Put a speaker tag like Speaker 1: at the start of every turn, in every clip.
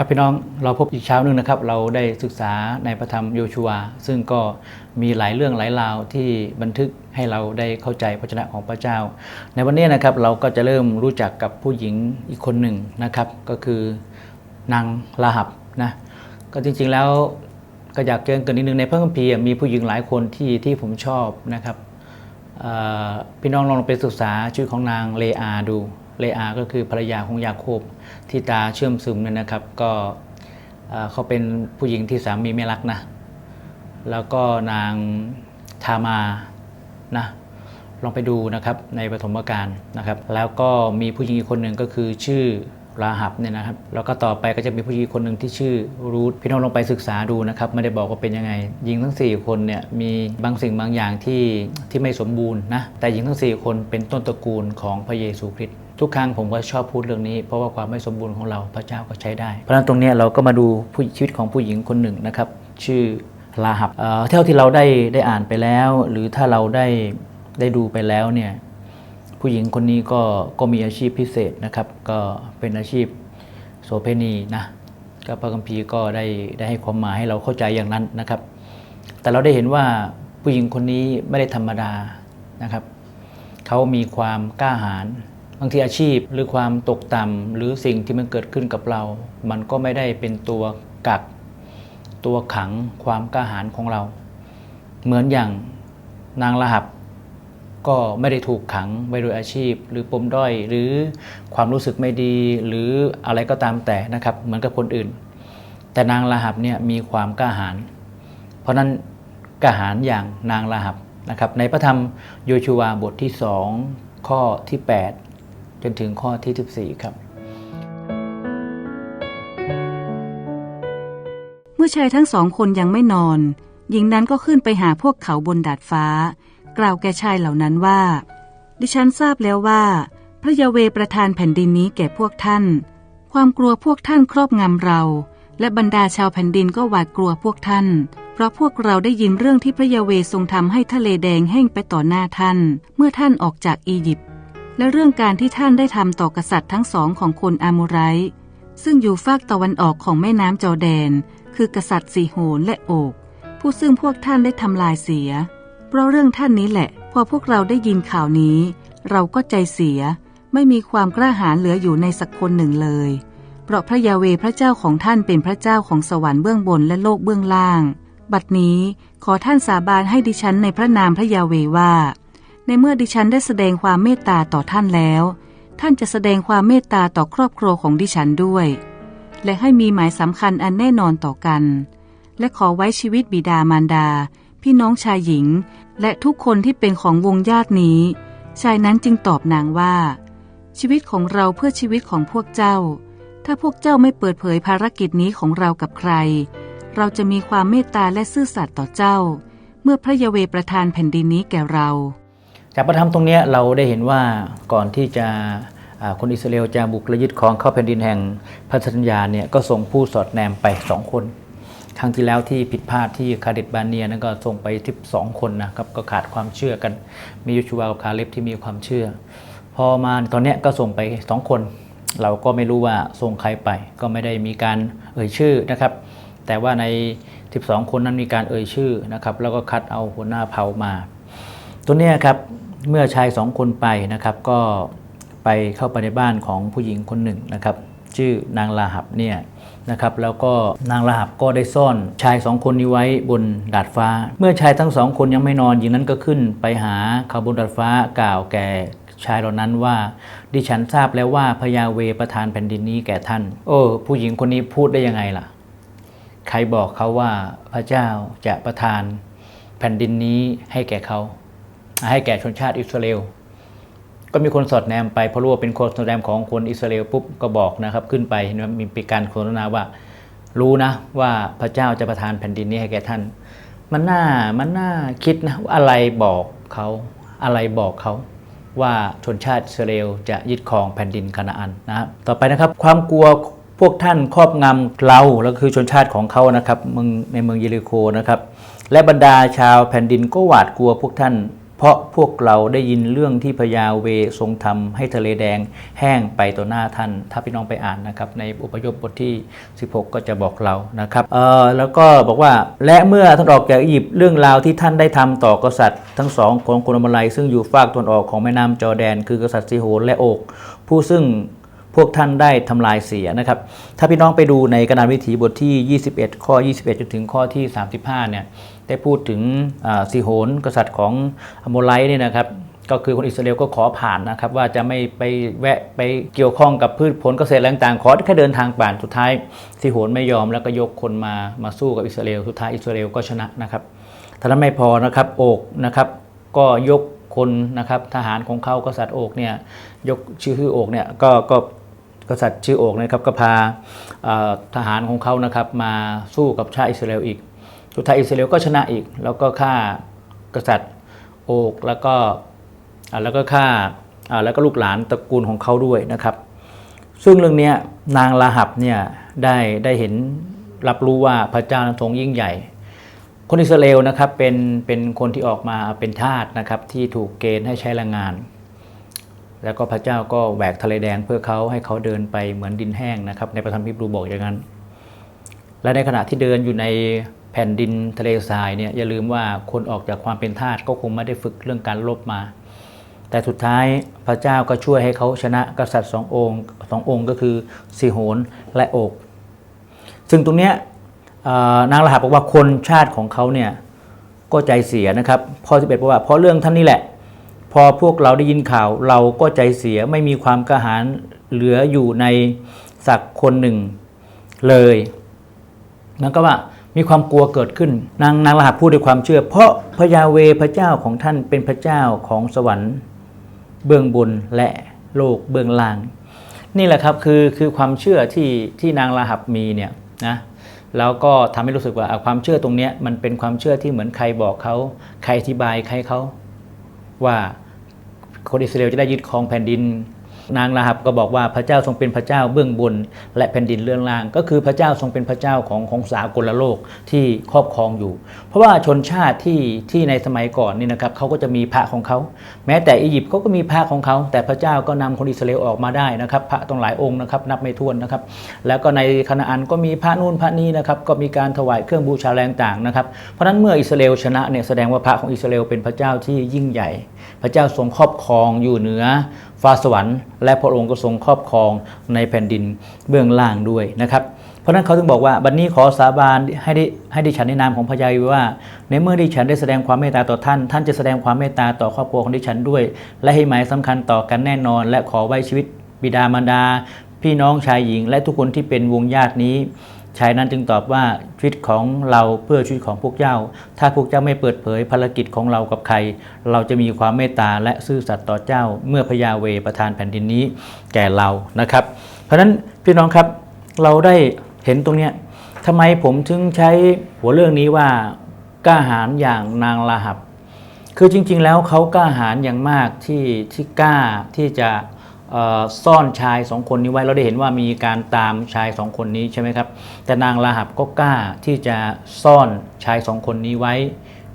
Speaker 1: ครับพี่น้องเราพบอีกเช้าหนึ่งนะครับ เราได้ศึกษาในพระธรรมโยชูวซึ่งก็มีหลายเรื่องหลายราวที่บันทึกให้เราได้เข้าใจพระชนะของพระเจ้า ในวันนี้นะครับเราก็จะเริ่มรู้จักกับผู้หญิงอีกคนหนึ่งนะครับ ก็คือนางลาหับนะก็จริงๆแล้วก็อยากเกินเกินนิดนึงในพระคัมภีร์มีผู้หญิงหลายคนที่ที่ผมชอบนะครับพี่น้องลองไปศึกษาชื่อของนางเลอาดู เลอาก็คือภรรยาของยาโคบที่ตาเชื่อมซึมเนี่ยนะครับ ก็เขาเป็นผู้หญิงที่สามีไม่รักนะ แล้วก็นางทามานะลองไปดูนะครับในปฐมกาลนะครับ แล้วก็มีผู้หญิงอีกคนหนึ่งก็คือชื่อราหับเนี่ยนะครับ แล้วก็ต่อไปก็จะมีผู้หญิงคนหนึ่งที่ชื่อรูทพี่น้องลองไปศึกษาดูนะครับ ไม่ได้บอกว่าเป็นยังไง หญิงทั้ง 4 คนเนี่ยมีบางสิ่งบางอย่างที่ที่ไม่สมบูรณ์นะ แต่หญิงทั้ง 4 คนเป็นต้นตระกูลของพระเยซูคริสต์ ทุกครั้งผมก็ชอบพูดเรื่องนี้ เพราะว่าความไม่สมบูรณ์ของเราพระเจ้าก็ใช้ได้ เพราะฉะนั้นตรงนี้เราก็มาดูผู้ชีวิตของผู้หญิงคนหนึ่งนะครับ ชื่อลาหับเอ่อเท่าที่เราได้ได้อ่านไปแล้ว หรือถ้าเราได้ได้ดูไปแล้วเนี่ยผู้หญิงคนนี้ก็ก็มีอาชีพพิเศษนะครับ ก็เป็นอาชีพโสเภณีนะก็พระคัมภีร์ก็ได้ได้ให้ความหมายให้เราเข้าใจอย่างนั้นนะครับ แต่เราได้เห็นว่าผู้หญิงคนนี้ไม่ได้ธรรมดานะครับเขามีความกล้าหาญ บางทีอาชีพหรือความตกต่ำหรือสิ่งที่มันเกิดขึ้นกับเรา มันก็ไม่ได้เป็นตัวกัก ตัวขังความกล้าหาญของเรา เหมือนอย่างนางระหับ ก็ไม่ได้ถูกขังไว้โดยอาชีพ หรือปมด้อยหรือความรู้สึกไม่ดี หรืออะไรก็ตามแต่นะครับ เหมือนกับคนอื่น แต่นางระหับเนี่ยมีความกล้าหาญเพราะนั้นกล้าหาญอย่างนางระหับนะครับในพระธรรมโยชูวาบทที่ 2 ข้อที่ 8 จนถึงข้อที่ 14 ครับ
Speaker 2: เมื่อชายทั้งสองคนยังไม่นอน หญิงนั้นก็ขึ้นไปหาพวกเขาบนดาดฟ้า กล่าวแก่ชายเหล่านั้นว่า ดิฉันทราบแล้วว่า พระยาเวประทานแผ่นดินนี้แก่พวกท่าน ความกลัวพวกท่านครอบงำเรา และบรรดาชาวแผ่นดินก็หวาดกลัวพวกท่านเพราะพวกเราได้ยินเรื่องที่พระยาเวทรงทำให้ทะเลแดงแห้งไปต่อหน้าท่าน เมื่อท่านออกจากอียิปต์ และเรื่องการที่ท่านได้ทำต่อกษัตริย์ทั้งสองของคนอามูไรซึ่งอยู่ฝากตะวันออกของแม่น้ำจอแดน คือกษัตริย์สีโหนและโอกผู้ซึ่งพวกท่านได้ทำลายเสีย เพราะเรื่องท่านนี้แหละ พอพวกเราได้ยินข่าวนี้ เราก็ใจเสีย ไม่มีความกล้าหาญเหลืออยู่ในสักคนหนึ่งเลย เพราะพระยาเวพระเจ้าของท่านเป็นพระเจ้าของสวรรค์เบื้องบนและโลกเบื้องล่าง บัดนี้ขอท่านสาบานให้ดิฉันในพระนามพระยาเวว่า ในเมื่อดิฉันได้แสดงความเมตตาต่อท่านแล้ว ท่านจะแสดงความเมตตาต่อครอบครัวของดิฉันด้วย และให้มีหมายสำคัญอันแน่นอนต่อกัน และขอไว้ชีวิตบิดามารดา พี่น้องชายหญิง และทุกคนที่เป็นของวงญาตินี้ ชายนั้นจึงตอบนางว่า ชีวิตของเราเพื่อชีวิตของพวกเจ้า ถ้าพวกเจ้าไม่เปิดเผยภารกิจนี้ของเรากับใคร เราจะมีความเมตตาและซื่อสัตย์ต่อเจ้า เมื่อพระยาเวประทานแผ่นดินนี้แก่เรา
Speaker 1: จากประธรรมตรงนี้เราได้เห็นว่าก่อนที่จะคนอิสราเอลจะบุกและยึดครองเข้าแผ่นดินแห่งพันธสัญญาเนี่ยก็ส่งผู้สอดแนมไปสองคน ครั้งที่แล้วที่ผิดพลาดที่คาเดตบานเนียนั้นก็ส่งไปที่สองคนนะครับก็ขาดความเชื่อกัน มียูชูวากับคาเล็บที่มีความเชื่อ พอมาตอนนี้ก็ส่งไปสองคน เราก็ไม่รู้ว่าส่งใครไป ก็ไม่ได้มีการเอ่ยชื่อนะครับ แต่ว่าใน 12 คนนั้นมีการเอ่ยชื่อนะครับแล้วก็คัดเอาหัวหน้าเผ่ามา ตัวนี้ครับ เมื่อชายสองคนไปนะครับก็ไปเข้าไปในบ้านของผู้หญิงคนหนึ่งนะครับชื่อนางลาหับเนี่ยนะครับแล้วก็นางลาหับก็ได้ซ่อนชายสองคนนี้ไว้บนดาดฟ้า เมื่อชายทั้งสองคนยังไม่นอนหญิงนั้นก็ขึ้นไปหาเขาบนดาดฟ้ากล่าวแก่ชายเหล่านั้นว่า ดิฉันทราบแล้วว่าพญาเวประทานแผ่นดินนี้แก่ท่าน โอ้ผู้หญิงคนนี้พูดได้ยังไงล่ะ ใครบอกเขาว่าพระเจ้าจะประทานแผ่นดินนี้ให้แก่เขา ให้แก่ชนชาติอิสราเอลก็มีคนสอดแนมไปเพราะรู้ว่าเป็นคนสอดแนมของคนอิสราเอลปุ๊บก็บอกนะครับ ขึ้นไปนะมีปีการโฆษณาว่า รู้นะว่าพระเจ้าจะประทานแผ่นดินนี้ให้แก่ท่าน มันน่ามันน่าคิดนะว่าอะไรบอกเขาอะไรบอกเขาว่าชนชาติอิสราเอลจะยึดครองแผ่นดินคานาอันนะครับต่อไปนะครับ ความกลัวพวกท่านครอบงำเราแล้วคือชนชาติของเขานะครับเมืองในเมืองเยริโคนะครับและบรรดาชาวแผ่นดินก็หวาดกลัวพวกท่าน เพราะพวกเราได้ยินเรื่องที่พญาเวทรงทำให้ทะเลแดงแห้งไปต่อหน้าท่าน ถ้าพี่น้องไปอ่านนะครับ ในอุปยพบทที่ 16 ก็จะบอกเรานะครับเออแล้วก็บอกว่าและเมื่อท่านออกจากอียิปต์เรื่องราวที่ท่านได้ทำต่อกษัตริย์ ทั้งสองของโคนอมลัย ซึ่งอยู่ฝากตะวันออกของแม่น้ำจอแดน คือกษัตริย์ซิโหนและโอก ผู้ซึ่งพวกท่านได้ทำลายเสียนะครับ ถ้าพี่น้องไปดูในกระดานวิถีบทที่ 21 ข้อ 21 จนถึงข้อที่ 35 เนี่ย ได้พูดถึงซิโหนกษัตริย์ของอโมไลเนี่ยนะครับก็คือคนอิสราเอลก็ขอผ่านนะครับ ว่าจะไม่ไปแวะไปเกี่ยวข้องกับพืชผลเกษตรต่างๆ ขอแค่เดินทางผ่านสุดท้ายซิโหนไม่ยอมแล้วก็ยกคนมามาสู้กับอิสราเอลสุดท้ายอิสราเอลก็ชนะนะครับท่านั้นไม่พอนะครับโอกนะครับ ก็ยกคนนะครับทหารของเขากษัตริย์โอกเนี่ยยกชื่อโอกเนี่ยก็ก็กษัตริย์ชื่อโอกนะครับก็พาทหารของเขานะครับมาสู้กับชาติอิสราเอลอีก สุดท้ายอิสราเอลก็ชนะอีก แล้วก็ฆ่ากษัตริย์โอกแล้วก็แล้วก็ฆ่าแล้วก็ลูกหลานตระกูลของเขาด้วยนะครับ ซึ่งเรื่องนี้นางลาหับเนี่ยได้ได้เห็นรับรู้ว่าพระเจ้าทรงยิ่งใหญ่ คนอิสราเอลนะครับเป็นเป็นคนที่ออกมาเป็นทาสนะครับที่ถูกเกณฑ์ให้ใช้แรงงาน แล้วก็พระเจ้าก็แหวกทะเลแดงเพื่อเขาให้เขาเดินไปเหมือนดินแห้งนะครับในประธรรมพิบรูบอกอย่างนั้น และในขณะที่เดินอยู่ใน แผ่นดินทะเลทรายเนี่ยอย่าลืมว่าคนออกจากความเป็นทาสก็คงไม่ได้ฝึกเรื่องการลบมา แต่สุดท้ายพระเจ้าก็ช่วยให้เขาชนะกษัตริย์สององค์สององค์ก็คือสิโหนและโอกซึ่งตรงเนี้ยนางรหัสบอกว่าคนชาติของเขาเนี่ยก็ใจเสียนะครับข้อ11บอกว่าเพราะเรื่องท่านนี่แหละ พอพวกเราได้ยินข่าวเราก็ใจเสียไม่มีความกระหายเหลืออยู่ในสักคนหนึ่งเลยนั่นก็ว่า มีความกลัวเกิดขึ้น นางนางรหัสพูดด้วยความเชื่อ เพราะพระยาเวพระเจ้าของท่านเป็นพระเจ้าของสวรรค์ เบื้องบนและโลกเบื้องล่าง นี่แหละครับคือคือความเชื่อที่ที่นางราหับมีเนี่ยนะแล้วก็ทำให้รู้สึกว่าความเชื่อตรงนี้มันเป็นความเชื่อที่เหมือนใครบอกเขา ใครอธิบายใครเขาว่าคนอิสราเอลจะได้ยึดครองแผ่นดิน นางราหับก็บอกว่าพระเจ้าทรงเป็นพระเจ้าเบื้องบน และแผ่นดินเรื่องล่าง ก็คือพระเจ้าทรงเป็นพระเจ้าของของสากลโลกที่ครอบครองอยู่ เพราะว่าชนชาติที่ที่ในสมัยก่อนนี่นะครับเขาก็จะมีพระของเขา แม้แต่อียิปต์เขาก็มีพระของเขา แต่พระเจ้าก็นำคนอิสราเอลออกมาได้นะครับ พระต้องหลายองค์นะครับนับไม่ถ้วนนะครับ แล้วก็ในคณาอันก็มีพระนู่นพระนี้นะครับก็มีการถวายเครื่องบูชาแรงต่างนะครับเพราะนั้นเมื่ออิสราเอลชนะเนี่ยแสดงว่าพระของอิสราเอลเป็นพระเจ้าที่ยิ่งใหญ่ พระเจ้าทรงครอบครองอยู่เหนือ ฟ้าสวรรค์และพระองค์ก็ทรงครอบครองในแผ่นดินเบื้องล่างด้วยนะครับ เพราะนั้นเขาถึงบอกว่าบัดนนี้ขอสาบานให้ได้ให้ดิฉันในนามของพระยาเวว่า ในเมื่อดิฉันได้แสดงความเมตตาต่อท่าน ท่านจะแสดงความเมตตาต่อครอบครัวของดิฉันด้วย และให้หมายสำคัญต่อกันแน่นอน และขอไว้ชีวิตบิดามารดา พี่น้องชายหญิง และทุกคนที่เป็นวงญาตินี้ ชายนั้นจึงตอบว่าชีวิตของเราเพื่อชีวิตของพวกเจ้า ถ้าพวกเจ้าไม่เปิดเผยภารกิจของเรากับใคร เราจะมีความเมตตาและซื่อสัตย์ต่อเจ้า เมื่อพญาเวประทานแผ่นดินนี้แก่เรานะครับ เพราะฉะนั้นพี่น้องครับเราได้เห็นตรงเนี้ยทำไมผมถึงใช้หัวเรื่องนี้ว่ากล้าหาญอย่างนางลาหับ คือจริง ๆ แล้วเขากล้าหาญอย่างมากที่ที่กล้าที่จะ ซ่อนชายสองคนนี้ไว้เราได้เห็นว่ามีการตามชายสองคนนี้ใช่ไหมครับ แต่นางลาหับก็กล้าที่จะซ่อนชายสองคนนี้ไว้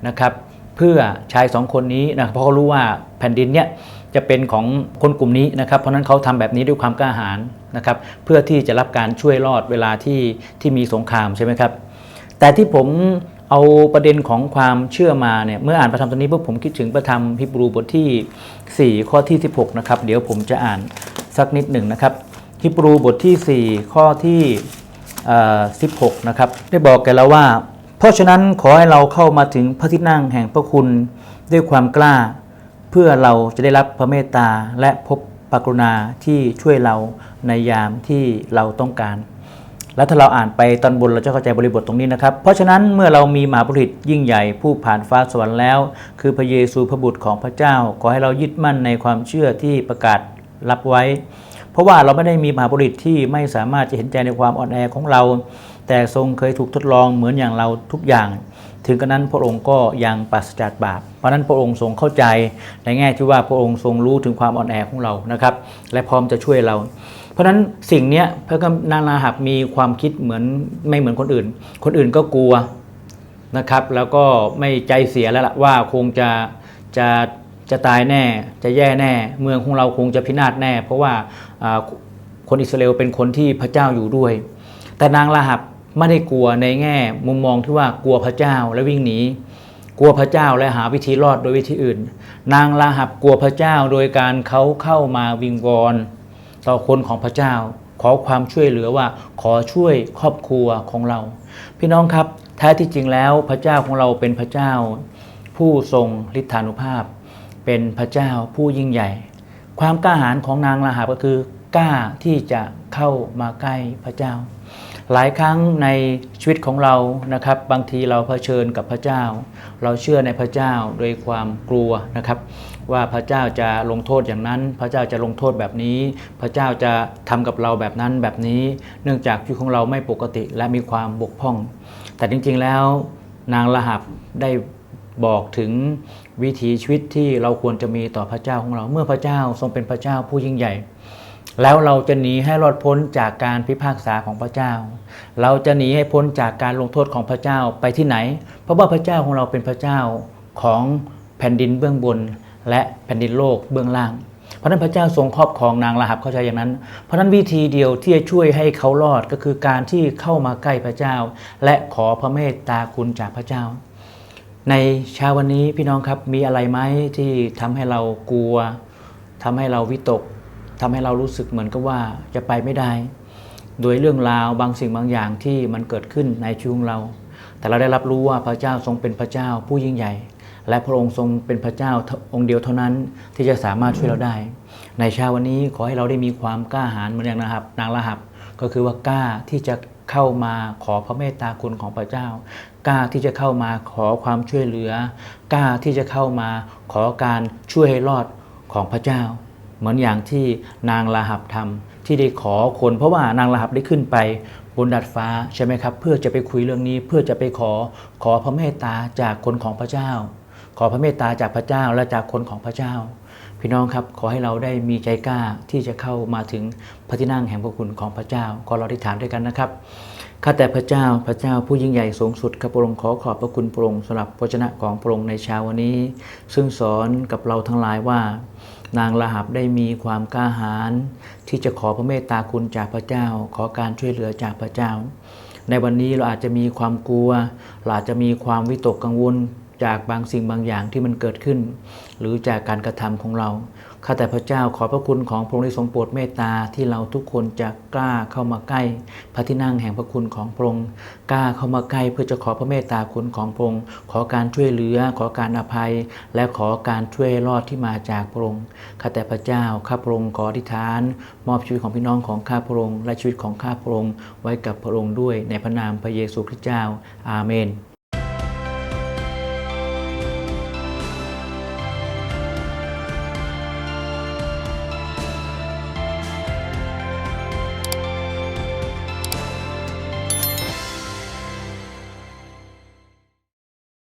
Speaker 1: นะครับ เพื่อชายสองคนนี้นะเพราะเขารู้ว่าแผ่นดินเนี้ยจะเป็นของคนกลุ่มนี้นะครับ เพราะฉะนั้นเขาทำแบบนี้ด้วยความกล้าหาญนะครับ เพื่อที่จะรับการช่วยรอดเวลาที่ที่มีสงครามใช่ไหมครับ แต่ที่ผม เอาประเด็นของความเชื่อมาเนี่ยเมื่ออ่านพระธรรมตอนนี้ปุ๊บผมคิดถึงพระธรรมฮิบรูบทที่ 4 ข้อที่ 16 นะครับ เดี๋ยวผมจะอ่านสักนิดหนึ่งนะครับฮิบรูบทที่ 4 ข้อที่ 16 นะครับ ได้บอกแก่เราว่า เพราะฉะนั้นขอให้เราเข้ามาถึงพระที่นั่งแห่งพระคุณด้วยความกล้า เพื่อเราจะได้รับพระเมตตาและพบปกรุณาที่ช่วยเราในยามที่เราต้องการ แล้วถ้าเราอ่านไปตอนบนเราจะเข้าใจบริบทตรงนี้นะครับ เพราะฉะนั้นเมื่อเรามีมหาบุรุษยิ่งใหญ่ผู้ผ่านฟ้าสวรรค์แล้ว คือพระเยซูพระบุตรของพระเจ้า ขอให้เรายึดมั่นในความเชื่อที่ประกาศรับไว้ เพราะว่าเราไม่ได้มีมหาบุรุษที่ไม่สามารถจะเห็นใจในความอ่อนแอของเรา แต่ทรงเคยถูกทดลองเหมือนอย่างเราทุกอย่างถึงกระนั้นพระองค์ก็ยังปราศจากบาป เพราะฉะนั้นพระองค์ทรงเข้าใจในแง่ที่ว่าพระองค์ทรงรู้ถึงความอ่อนแอของเรานะครับ และพร้อมจะช่วยเรา เพราะฉะนั้นสิ่งเนี้ยพระกนางนาหับมีความคิดเหมือนไม่เหมือนคนอื่น คนอื่นก็กลัวนะครับ แล้วก็ไม่ใจเสียแล้วล่ะว่าคงจะจะจะตายแน่จะแย่แน่ เมืองของเราคงจะพินาศแน่ เพราะว่าอ่าคนอิสราเอลเป็นคนที่พระเจ้าอยู่ด้วย แต่นางราหับไม่ได้กลัวในแง่ มุมมองที่ว่ากลัวพระเจ้าและวิ่งหนีกลัวพระเจ้าและหาวิธีรอดโดยวิธีอื่น นางราหับกลัวพระเจ้าโดยการเขาเข้ามาวิงวอน ต่อคนของพระเจ้า ขอความช่วยเหลือว่าขอช่วยครอบครัวของเรา พี่น้องครับแท้ที่จริงแล้วพระเจ้าของเราเป็นพระเจ้า ผู้ทรงฤทธานุภาพ เป็นพระเจ้าผู้ยิ่งใหญ่ ความกล้าหาญของนางราหับก็คือกล้าที่จะเข้ามาใกล้พระเจ้า หลายครั้งในชีวิตของเรานะครับ บางทีเราเผชิญกับพระเจ้า เราเชื่อในพระเจ้าโดยความกลัวนะครับ ว่าพระเจ้าจะลงโทษอย่างนั้น พระเจ้าจะลงโทษแบบนี้ พระเจ้าจะทำกับเราแบบนั้นแบบนี้ เนื่องจากชีวิตของเราไม่ปกติและมีความบกพร่อง แต่จริงๆแล้วนางละหับได้บอกถึงวิถีชีวิตที่เราควรจะมีต่อพระเจ้าของเรา เมื่อพระเจ้าทรงเป็นพระเจ้าผู้ยิ่งใหญ่ แล้วเราจะหนีให้รอดพ้นจากการพิพากษาของพระเจ้า เราจะหนีให้พ้นจากการลงโทษของพระเจ้าไปที่ไหน เพราะว่าพระเจ้าของเราเป็นพระเจ้าของแผ่นดินเบื้องบน และแผ่นดินโลกเบื้องล่าง เพราะนั้นพระเจ้าทรงครอบครองนางราหับเข้าใจอย่างนั้น เพราะนั้นวิธีเดียวที่จะช่วยให้เขารอดก็คือการที่เข้ามาใกล้พระเจ้า และขอพระเมตตาคุณจากพระเจ้า ในเช้าวันนี้พี่น้องครับมีอะไรไหมที่ทำให้เรากลัวทำให้เราวิตกทำให้เรารู้สึกเหมือนกับว่าจะไปไม่ได้ โดยเรื่องราวบางสิ่งบางอย่างที่มันเกิดขึ้นในชีวิตของเรา แต่เราได้รับรู้ว่าพระเจ้าทรงเป็นพระเจ้าผู้ยิ่งใหญ่ และพระองค์ทรงเป็นพระเจ้าองค์เดียวเท่านั้นที่จะสามารถช่วยเราได้ ในเช้าวันนี้ขอให้เราได้มีความกล้าหาญเหมือนอย่างนะครับ นางละหับก็คือว่ากล้าที่จะเข้ามาขอพระเมตตาคุณของพระเจ้า กล้าที่จะเข้ามาขอความช่วยเหลือ กล้าที่จะเข้ามาขอการช่วยให้รอดของพระเจ้า เหมือนอย่างที่นางลาหับทำที่ได้ขอคน เพราะว่านางลาหับได้ขึ้นไปบนดาดฟ้าใช่ไหมครับ เพื่อจะไปคุยเรื่องนี้เพื่อจะไปขอขอพระเมตตาจากคนของพระเจ้า ขอพระเมตตาจากพระเจ้าและจากคนของพระเจ้า พี่น้องครับขอให้เราได้มีใจกล้าที่จะเข้ามาถึงพระที่นั่งแห่งพระคุณของพระเจ้าขอเราอธิษฐานด้วยกันนะครับข้าแต่พระเจ้าพระเจ้าผู้ยิ่งใหญ่สูงสุดข้าพระองค์ขอขอบพระคุณพระองค์สำหรับพระชนะของพระองค์ในเช้าวันนี้ ซึ่งสอนกับเราทั้งหลายว่า นางละหับได้มีความกล้าหาญที่จะขอพระเมตตาคุณจากพระเจ้า ขอการช่วยเหลือจากพระเจ้า ในวันนี้เราอาจจะมีความกลัวเราอาจจะมีความวิตกกังวล จากบางสิ่งบางอย่างที่มันเกิดขึ้น หรือจากการกระทำของเราข้าแต่พระเจ้าขอพระคุณของพระองค์ทรงโปรดเมตตาที่เราทุกคนจะกล้าเข้ามาใกล้ พระที่นั่งแห่งพระคุณของพระองค์กล้าเข้ามาใกล้เพื่อจะขอพระเมตตาคุณของพระองค์ขอการช่วยเหลือ ขอการอภัย และขอการช่วยรอดที่มาจากพระองค์ข้าแต่พระเจ้าข้าพระองค์ขออธิษฐาน มอบชีวิตของพี่น้องของข้าพระองค์และชีวิตของข้าพระองค์ไว้กับพระองค์ด้วยในพระนามพระเยซูคริสต์เจ้าอาเมน